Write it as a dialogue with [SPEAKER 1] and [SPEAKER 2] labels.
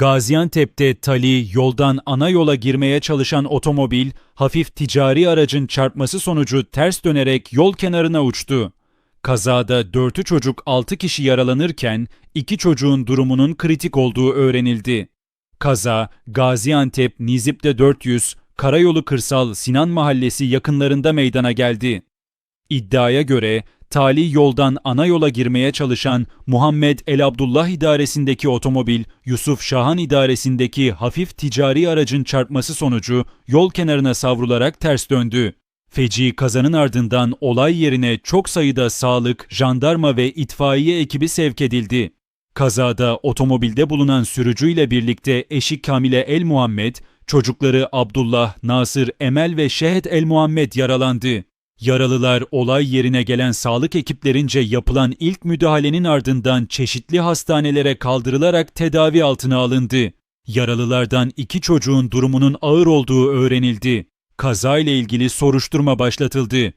[SPEAKER 1] Gaziantep'te Tali yoldan ana yola girmeye çalışan otomobil hafif ticari aracın çarpması sonucu ters dönerek yol kenarına uçtu. Kazada 4'ü çocuk 6 kişi yaralanırken 2 çocuğun durumunun kritik olduğu öğrenildi. Kaza Gaziantep Nizip'te 400 Karayolu Kırsal Sinan Mahallesi yakınlarında meydana geldi. İddiaya göre tali yoldan ana yola girmeye çalışan Muhammed El Abdullah idaresindeki otomobil Yusuf Şahan idaresindeki hafif ticari aracın çarpması sonucu yol kenarına savrularak ters döndü. Feci kazanın ardından olay yerine çok sayıda sağlık, jandarma ve itfaiye ekibi sevk edildi. Kazada otomobilde bulunan sürücüyle birlikte eşi Kamile El Muhammed, çocukları Abdullah, Nasır, Emel ve Şehet El Muhammed yaralandı. Yaralılar olay yerine gelen sağlık ekiplerince yapılan ilk müdahalenin ardından çeşitli hastanelere kaldırılarak tedavi altına alındı. Yaralılardan iki çocuğun durumunun ağır olduğu öğrenildi. Kazayla ilgili soruşturma başlatıldı.